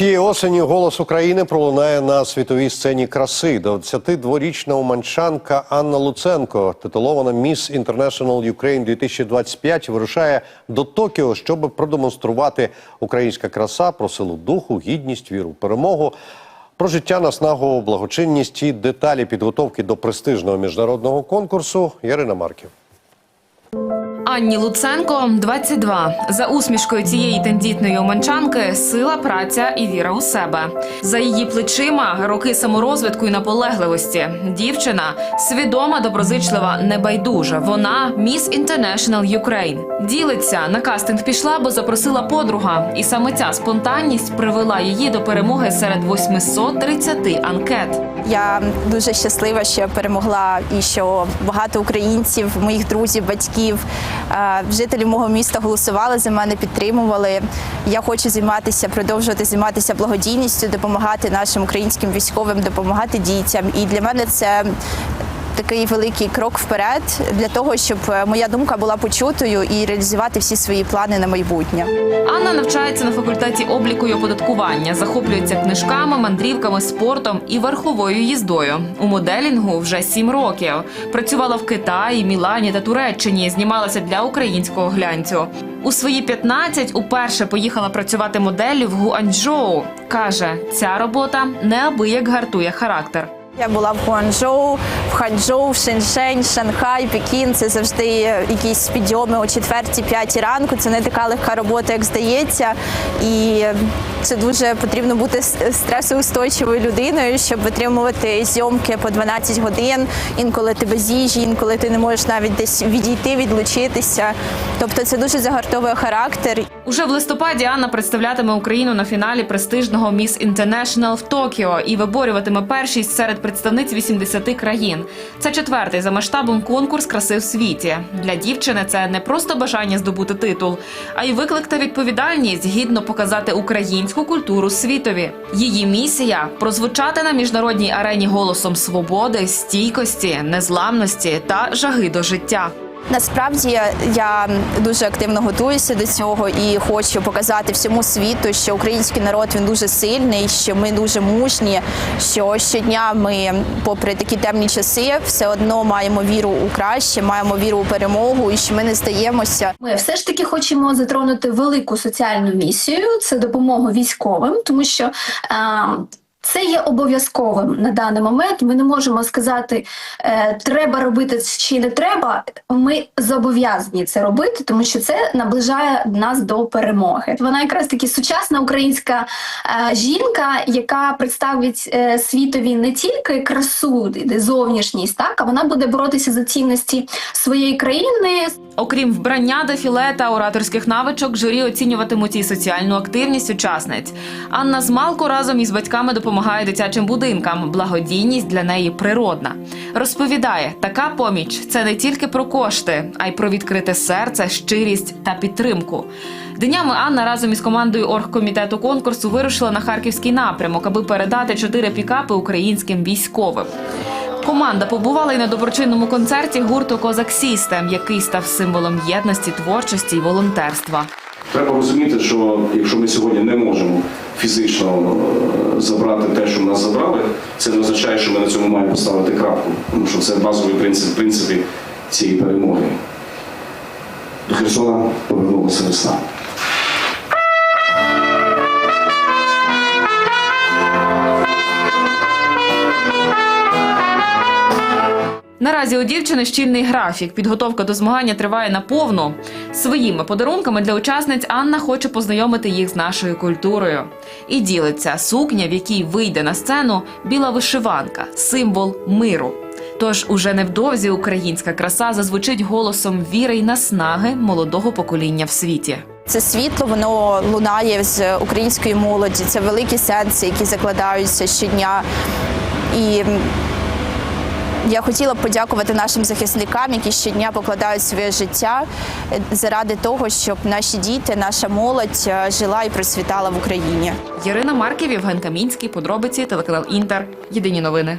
Цієї осені голос України пролунає на світовій сцені краси. 22-річна уманчанка Анна Луценко, титулована Міс International Ukraine 2025, вирушає до Токіо, щоб продемонструвати українська краса про силу духу, гідність, віру, перемогу. Про життя, наснагу, благочинність і деталі підготовки до престижного міжнародного конкурсу Ярина Марків. Анні Луценко 22. За усмішкою цієї тендітної уманчанки сила, праця і віра у себе. За її плечима роки саморозвитку і наполегливості. Дівчина свідома, доброзичлива, небайдужа. Вона міс International Ukraine. Ділиться на кастинг пішла, бо запросила подруга. І саме ця спонтанність привела її до перемоги серед 830 анкет. Я дуже щаслива, що я перемогла і що багато українців, моїх друзів, батьків, е, жителів мого міста голосували за мене, підтримували. Я хочу займатися, продовжувати займатися благодійністю, допомагати нашим українським військовим, допомагати дітям. І для мене це. Такий великий крок вперед для того, щоб е, моя думка була почутою і реалізувати всі свої плани на майбутнє. Анна навчається на факультеті обліку і оподаткування, захоплюється книжками, мандрівками, спортом і верховою їздою. У моделінгу вже сім років. Працювала в Китаї, Мілані та Туреччині. Знімалася для українського глянцю. У свої 15 уперше поїхала працювати моделлю в Гуанчжоу. Каже, ця робота неабияк гартує характер. Я була в Гуанчжоу, в Ханчжоу, в Шеншень, Шанхай, Пекін. Це завжди якісь підйоми о 4-5 ранку. Це не така легка робота, як здається. І це дуже потрібно бути стресоустойчивою людиною, щоб витримувати зйомки по 12 годин. Інколи ти без їжі, інколи ти не можеш навіть десь відійти, відлучитися. Тобто це дуже загартовує характер. Уже в листопаді Анна представлятиме Україну на фіналі престижного Міс Інтернешнл в Токіо і виборюватиме першість серед представниць 80 країн. Це четвертий за масштабом конкурс краси в світі. Для дівчини це не просто бажання здобути титул, а й виклик та відповідальність гідно показати українську культуру світові. Її місія прозвучати на міжнародній арені голосом свободи, стійкості, незламності та жаги до життя. Насправді я дуже активно готуюся до цього і хочу показати всьому світу, що український народ він дуже сильний, що ми дуже мужні. Що щодня ми, попри такі темні часи, все одно маємо віру у краще, маємо віру у перемогу, і що ми не здаємося. Ми все ж таки хочемо затронути велику соціальну місію це допомога військовим, тому що е, це є обов'язковим на даний момент. Ми не можемо сказати, е, треба робити чи не треба. Ми зобов'язані це робити, тому що це наближає нас до перемоги. Вона якраз таки сучасна українська е, жінка, яка представить е, світові не тільки красу, зовнішність, так а вона буде боротися за цінності своєї країни. Окрім вбрання, дефіле та ораторських навичок, журі оцінюватимуть і соціальну активність учасниць. Анна Змалко разом із батьками допомагає дитячим будинкам. Благодійність для неї природна. Розповідає, така поміч це не тільки про кошти, а й про відкрите серце, щирість та підтримку. Днями Анна разом із командою оргкомітету конкурсу вирушила на харківський напрямок, аби передати чотири пікапи українським військовим. Команда побувала й на доброчинному концерті гурту Козак Сістем, який став символом єдності, творчості і волонтерства. Треба розуміти, що якщо ми сьогодні не можемо фізично е, забрати те, що в нас забрали, це не означає, що ми на цьому маємо поставити крапку, тому що це базовий принцип принципі цієї перемоги. До Херсона повернулася весна. Наразі у дівчини щільний графік. Підготовка до змагання триває наповну. Своїми подарунками для учасниць Анна хоче познайомити їх з нашою культурою. І ділиться сукня, в якій вийде на сцену біла вишиванка, символ миру. Тож уже невдовзі українська краса зазвучить голосом віри й наснаги молодого покоління в світі. Це світло, воно лунає з української молоді. Це великі сенси, які закладаються щодня. І я хотіла б подякувати нашим захисникам, які щодня покладають своє життя е, заради того, щоб наші діти, наша молодь е, жила і процвітала в Україні. Ярина Марків, Євген Камінський, подробиці, телеканал Інтер. Єдині новини.